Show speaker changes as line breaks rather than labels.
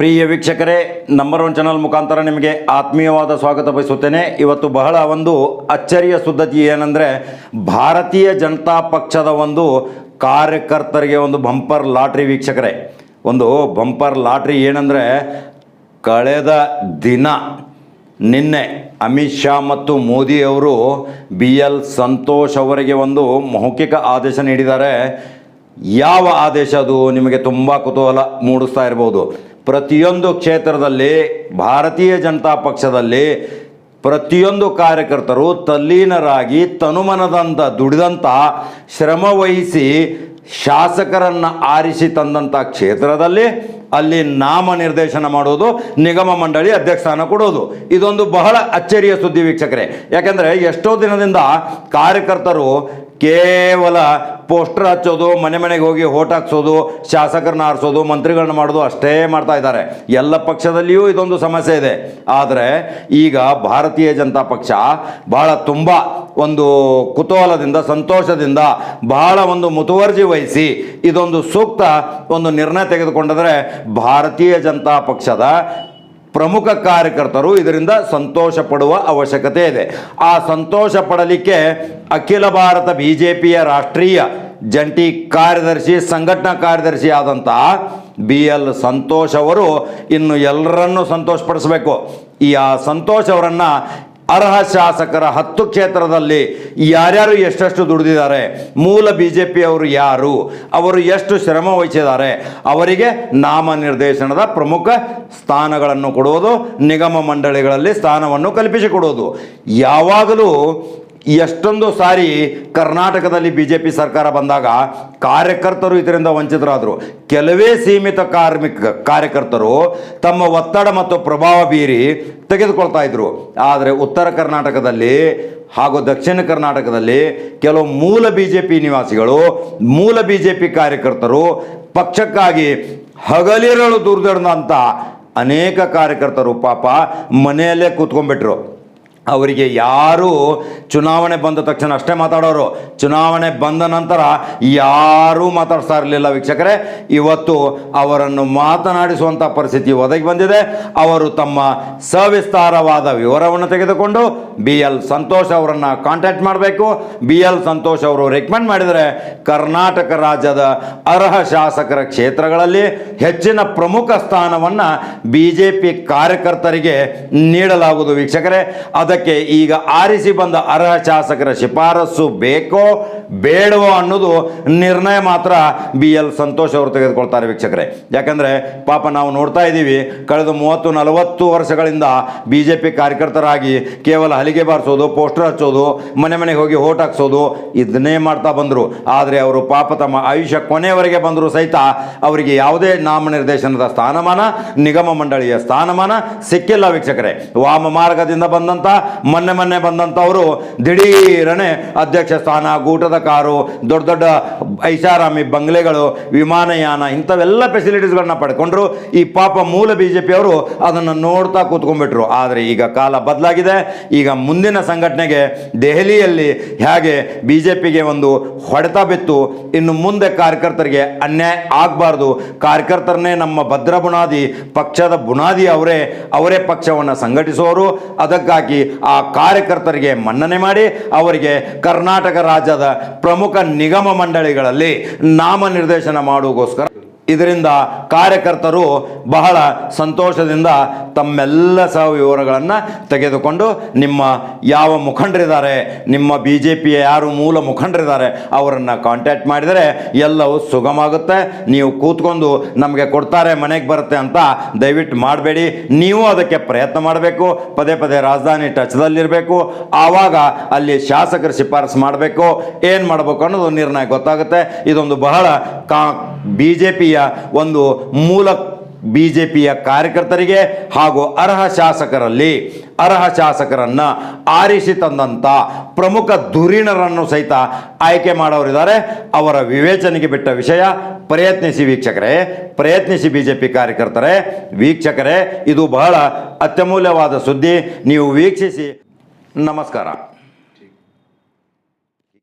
ಪ್ರಿಯ ವೀಕ್ಷಕರೇ number one channel ಮುಖಾಂತರ ನಿಮಗೆ ಆತ್ಮೀಯವಾದ ಸ್ವಾಗತ ಬಯಸುತ್ತೇನೆ. ಇವತ್ತು ಬಹಳ ಒಂದು ಅಚ್ಚರಿಯ ಸುದ್ದತಿ ಏನಂದರೆ, ಭಾರತೀಯ ಜನತಾ ಪಕ್ಷದ ಒಂದು ಕಾರ್ಯಕರ್ತರಿಗೆ ಒಂದು ಬಂಪರ್ ಲಾಟ್ರಿ ವೀಕ್ಷಕರೇ. ಒಂದು ಬಂಪರ್ ಲಾಟ್ರಿ ಏನಂದರೆ, ಕಳೆದ ದಿನ ನಿನ್ನೆ ಅಮಿತ್ ಶಾ ಮತ್ತು ಮೋದಿ ಅವರು ಬಿ ಎಲ್ ಸಂತೋಷ್ ಅವರಿಗೆ ಒಂದು ಮೌಖಿಕ ಆದೇಶ ನೀಡಿದ್ದಾರೆ. ಯಾವ ಆದೇಶ ಅದು? ನಿಮಗೆ ತುಂಬ ಕುತೂಹಲ ಮೂಡಿಸ್ತಾ ಇರ್ಬೋದು. ಪ್ರತಿಯೊಂದು ಕ್ಷೇತ್ರದಲ್ಲಿ ಭಾರತೀಯ ಜನತಾ ಪಕ್ಷದಲ್ಲಿ ಪ್ರತಿಯೊಂದು ಕಾರ್ಯಕರ್ತರು ತಲ್ಲೀನರಾಗಿ ತನುಮನದಂತ ದುಡಿದಂಥ ಶ್ರಮ ವಹಿಸಿ ಶಾಸಕರನ್ನು ಆರಿಸಿ ತಂದಂಥ ಕ್ಷೇತ್ರದಲ್ಲಿ ಅಲ್ಲಿ ನಾಮ ನಿರ್ದೇಶನ ಮಾಡೋದು, ನಿಗಮ ಮಂಡಳಿ ಅಧ್ಯಕ್ಷ ಸ್ಥಾನ ಕೊಡೋದು. ಇದೊಂದು ಬಹಳ ಅಚ್ಚರಿಯ ಸುದ್ದಿ ವೀಕ್ಷಕರೇ. ಯಾಕೆಂದರೆ ಎಷ್ಟೋ ದಿನದಿಂದ ಕಾರ್ಯಕರ್ತರು ಕೇವಲ ಪೋಸ್ಟರ್ ಹಚ್ಚೋದು, ಮನೆ ಮನೆಗೆ ಹೋಗಿ ಓಟ್ ಹಾಕ್ಸೋದು, ಶಾಸಕರನ್ನ ಆರಿಸೋದು, ಮಂತ್ರಿಗಳನ್ನ ಮಾಡೋದು ಅಷ್ಟೇ ಮಾಡ್ತಾ ಇದ್ದಾರೆ. ಎಲ್ಲ ಪಕ್ಷದಲ್ಲಿಯೂ ಇದೊಂದು ಸಮಸ್ಯೆ ಇದೆ. ಆದರೆ ಈಗ ಭಾರತೀಯ ಜನತಾ ಪಕ್ಷ ಬಹಳ ತುಂಬ ಒಂದು ಕುತೂಹಲದಿಂದ, ಸಂತೋಷದಿಂದ ಬಹಳ ಒಂದು ಮುತುವರ್ಜಿ ವಹಿಸಿ ಇದೊಂದು ಸೂಕ್ತ ಒಂದು ನಿರ್ಣಯ ತೆಗೆದುಕೊಂಡರೆ ಭಾರತೀಯ ಜನತಾ ಪಕ್ಷದ ಪ್ರಮುಖ ಕಾರ್ಯಕರ್ತರು ಇದರಿಂದ ಸಂತೋಷ ಪಡುವ ಅವಶ್ಯಕತೆ ಇದೆ. ಆ ಸಂತೋಷ ಪಡಲಿಕ್ಕೆ ಅಖಿಲ ಭಾರತ ಬಿಜೆಪಿಯ ರಾಷ್ಟ್ರೀಯ ಜಂಟಿ ಕಾರ್ಯದರ್ಶಿ, ಸಂಘಟನಾ ಕಾರ್ಯದರ್ಶಿ ಆದಂತಹ ಬಿ ಎಲ್ ಸಂತೋಷ್ ಅವರು ಇನ್ನು ಎಲ್ಲರನ್ನೂ ಸಂತೋಷಪಡಿಸಬೇಕು. ಈ ಆ ಸಂತೋಷ್ ಅವರನ್ನು ಅರ್ಹ ಶಾಸಕರ ಹತ್ತು ಕ್ಷೇತ್ರದಲ್ಲಿ ಯಾರ್ಯಾರು ಎಷ್ಟೆಷ್ಟು ದುಡಿದಿದ್ದಾರೆ? ಮೂಲ ಬಿ ಜೆ ಪಿಯವರು ಯಾರು? ಅವರು ಎಷ್ಟು ಶ್ರಮ ವಹಿಸಿದ್ದಾರೆ? ಅವರಿಗೆ ನಾಮ ನಿರ್ದೇಶನದ ಪ್ರಮುಖ ಸ್ಥಾನಗಳನ್ನು ಕೊಡುವುದು, ನಿಗಮ ಮಂಡಳಿಗಳಲ್ಲಿ ಸ್ಥಾನವನ್ನು ಕಲ್ಪಿಸಿಕೊಡುವುದು ಯಾವಾಗಲೂ ಎಷ್ಟೊಂದು ಸಾರಿ ಕರ್ನಾಟಕದಲ್ಲಿ ಬಿ ಜೆ ಪಿ ಸರ್ಕಾರ ಬಂದಾಗ ಕಾರ್ಯಕರ್ತರು ಇದರಿಂದ ವಂಚಿತರಾದರು. ಕೆಲವೇ ಸೀಮಿತ ಕಾರ್ಮಿಕ ಕಾರ್ಯಕರ್ತರು ತಮ್ಮ ಒತ್ತಡ ಮತ್ತು ಪ್ರಭಾವ ಬೀರಿ ತೆಗೆದುಕೊಳ್ತಾ ಇದ್ರು. ಆದರೆ ಉತ್ತರ ಕರ್ನಾಟಕದಲ್ಲಿ ಹಾಗೂ ದಕ್ಷಿಣ ಕರ್ನಾಟಕದಲ್ಲಿ ಕೆಲವು ಮೂಲ ಬಿ ಜೆ ಪಿ ನಿವಾಸಿಗಳು, ಮೂಲ ಬಿ ಜೆ ಪಿ ಕಾರ್ಯಕರ್ತರು ಪಕ್ಷಕ್ಕಾಗಿ ಹಗಲಿರಳು ದುರ್ದಡದಂಥ ಅನೇಕ ಕಾರ್ಯಕರ್ತರು ಪಾಪ ಮನೆಯಲ್ಲೇ ಕೂತ್ಕೊಂಡ್ಬಿಟ್ರು. ಅವರಿಗೆ ಯಾರು ಚುನಾವಣೆ ಬಂದ ತಕ್ಷಣ ಅಷ್ಟೇ ಮಾತಾಡೋರು. ಚುನಾವಣೆ ಬಂದ ನಂತರ ಯಾರೂ ಮಾತಾಡ್ತಾ ಇರಲಿಲ್ಲ ವೀಕ್ಷಕರೇ. ಇವತ್ತು ಅವರನ್ನು ಮಾತನಾಡಿಸುವಂಥ ಪರಿಸ್ಥಿತಿ ಒದಗಿ ಬಂದಿದೆ. ಅವರು ತಮ್ಮ ಸವಿಸ್ತಾರವಾದ ವಿವರವನ್ನು ತೆಗೆದುಕೊಂಡು ಬಿ ಎಲ್ ಸಂತೋಷ್ ಅವರನ್ನು ಕಾಂಟ್ಯಾಕ್ಟ್ ಮಾಡಬೇಕು. ಬಿ ಎಲ್ ಸಂತೋಷ್ ಅವರು ರೆಕಮೆಂಡ್ ಮಾಡಿದರೆ ಕರ್ನಾಟಕ ರಾಜ್ಯದ ಅರ್ಹ ಶಾಸಕರ ಕ್ಷೇತ್ರಗಳಲ್ಲಿ ಹೆಚ್ಚಿನ ಪ್ರಮುಖ ಸ್ಥಾನವನ್ನು ಬಿ ಕಾರ್ಯಕರ್ತರಿಗೆ ನೀಡಲಾಗುವುದು ವೀಕ್ಷಕರೇ. ಅದಕ್ಕೆ ಈಗ ಆರಿಸಿ ಬಂದ ಅರ್ಹ ಶಾಸಕರ ಶಿಫಾರಸು ಬೇಕೋ ಬೇಡವೋ ಅನ್ನೋದು ನಿರ್ಣಯ ಮಾತ್ರ ಬಿ ಎಲ್ ಸಂತೋಷ್ ಅವರು ತೆಗೆದುಕೊಳ್ತಾರೆ ವೀಕ್ಷಕರೇ. ಯಾಕಂದರೆ ಪಾಪ ನಾವು ನೋಡ್ತಾ ಇದ್ದೀವಿ, ಕಳೆದ ಮೂವತ್ತು ನಲವತ್ತು ವರ್ಷಗಳಿಂದ ಬಿ ಜೆ ಪಿ ಕಾರ್ಯಕರ್ತರಾಗಿ ಕೇವಲ ಹಲಿಗೆ ಬಾರಿಸೋದು, ಪೋಸ್ಟರ್ ಹಚ್ಚೋದು, ಮನೆ ಮನೆಗೆ ಹೋಗಿ ಓಟ್ ಹಾಕ್ಸೋದು, ಇದನ್ನೇ ಮಾಡ್ತಾ ಬಂದರು. ಆದರೆ ಅವರು ಪಾಪ ತಮ್ಮ ಆಯುಷ್ಯ ಕೊನೆಯವರೆಗೆ ಬಂದರೂ ಸಹಿತ ಅವರಿಗೆ ಯಾವುದೇ ನಾಮನಿರ್ದೇಶನದ ಸ್ಥಾನಮಾನ, ನಿಗಮ ಮಂಡಳಿಯ ಸ್ಥಾನಮಾನ ಸಿಕ್ಕಿಲ್ಲ ವೀಕ್ಷಕರೇ. ವಾಮ ಮಾರ್ಗದಿಂದ ಬಂದಂಥ ಮೊನ್ನೆ ಮೊನ್ನೆ ಬಂದಂಥವರು ದಿಢೀರನೆ ಅಧ್ಯಕ್ಷ ಸ್ಥಾನ, ಗೂಟದ ಕಾರು, ದೊಡ್ಡ ದೊಡ್ಡ ಐಷಾರಾಮಿ ಬಂಗ್ಲೆಗಳು, ವಿಮಾನಯಾನ ಇಂಥವೆಲ್ಲ ಫೆಸಿಲಿಟೀಸ್ಗಳನ್ನ ಪಡ್ಕೊಂಡ್ರು. ಈ ಪಾಪ ಮೂಲ ಬಿ ಜೆ ಪಿಯವರು ಅದನ್ನು ನೋಡ್ತಾ ಕೂತ್ಕೊಂಡ್ಬಿಟ್ರು. ಆದರೆ ಈಗ ಕಾಲ ಬದಲಾಗಿದೆ. ಈಗ ಮುಂದಿನ ಸಂಘಟನೆಗೆ ದೆಹಲಿಯಲ್ಲಿ ಹೇಗೆ ಬಿ ಜೆ ಪಿಗೆ ಒಂದು ಹೊಡೆತ ಬಿತ್ತು, ಇನ್ನು ಮುಂದೆ ಕಾರ್ಯಕರ್ತರಿಗೆ ಅನ್ಯಾಯ ಆಗಬಾರ್ದು. ಕಾರ್ಯಕರ್ತರನ್ನೇ ನಮ್ಮ ಭದ್ರ ಬುನಾದಿ, ಪಕ್ಷದ ಬುನಾದಿ ಅವರೇ ಅವರೇ ಪಕ್ಷವನ್ನು ಸಂಘಟಿಸುವವರು ಅದಕ್ಕಾಗಿ ಆ ಕಾರ್ಯಕರ್ತರಿಗೆ ಮನ್ನಣೆ ಮಾಡಿ ಅವರಿಗೆ ಕರ್ನಾಟಕ ರಾಜ್ಯದ ಪ್ರಮುಖ ನಿಗಮ ಮಂಡಳಿಗಳಲ್ಲಿ ನಾಮನಿರ್ದೇಶನ ಮಾಡುವುಗೋಸ್ಕರ ಇದರಿಂದ ಕಾರ್ಯಕರ್ತರು ಬಹಳ ಸಂತೋಷದಿಂದ ತಮ್ಮೆಲ್ಲ ಸಹ ವಿವರಗಳನ್ನು ತೆಗೆದುಕೊಂಡು ನಿಮ್ಮ ಯಾವ ಮುಖಂಡರಿದ್ದಾರೆ, ನಿಮ್ಮ ಬಿ ಜೆ ಪಿಯ ಯಾರು ಮೂಲ ಮುಖಂಡರಿದ್ದಾರೆ ಅವರನ್ನು ಕಾಂಟ್ಯಾಕ್ಟ್ ಮಾಡಿದರೆ ಎಲ್ಲವೂ ಸುಗಮ ಆಗುತ್ತೆ ನೀವು ಕೂತ್ಕೊಂಡು ನಮಗೆ ಕೊಡ್ತಾರೆ, ಮನೆಗೆ ಬರುತ್ತೆ ಅಂತ ದಯವಿಟ್ಟು ಮಾಡಬೇಡಿ. ನೀವು ಅದಕ್ಕೆ ಪ್ರಯತ್ನ ಮಾಡಬೇಕು. ಪದೇ ಪದೇ ರಾಜಧಾನಿ ಟಚ್ದಲ್ಲಿರಬೇಕು ಆವಾಗ ಅಲ್ಲಿ ಶಾಸಕರು ಶಿಫಾರಸು ಮಾಡಬೇಕು. ಏನು ಮಾಡಬೇಕು ಅನ್ನೋದು ನಿರ್ಣಯ ಗೊತ್ತಾಗುತ್ತೆ. ಇದೊಂದು ಬಹಳ ಕಾ ಬಿ ಜೆ ಪಿಯ ಒಂದು ಮೂಲ ಬಿ ಜೆ ಪಿಯ ಕಾರ್ಯಕರ್ತರಿಗೆ ಹಾಗೂ ಅರ್ಹ ಶಾಸಕರಲ್ಲಿ, ಅರ್ಹ ಶಾಸಕರನ್ನು ಆರಿಸಿ ತಂದಂಥ ಪ್ರಮುಖ ಧುರೀಣರನ್ನು ಸಹಿತ ಆಯ್ಕೆ ಮಾಡೋರಿದ್ದಾರೆ. ಅವರ ವಿವೇಚನೆಗೆ ಬಿಟ್ಟ ವಿಷಯ, ಪ್ರಯತ್ನಿಸಿ ವೀಕ್ಷಕರೇ, ಪ್ರಯತ್ನಿಸಿ ಬಿ ಜೆ ಪಿ ಕಾರ್ಯಕರ್ತರೇ. ವೀಕ್ಷಕರೇ, ಇದು ಬಹಳ ಅತ್ಯಮೂಲ್ಯವಾದ ಸುದ್ದಿ. ನೀವು ವೀಕ್ಷಿಸಿ, ನಮಸ್ಕಾರ.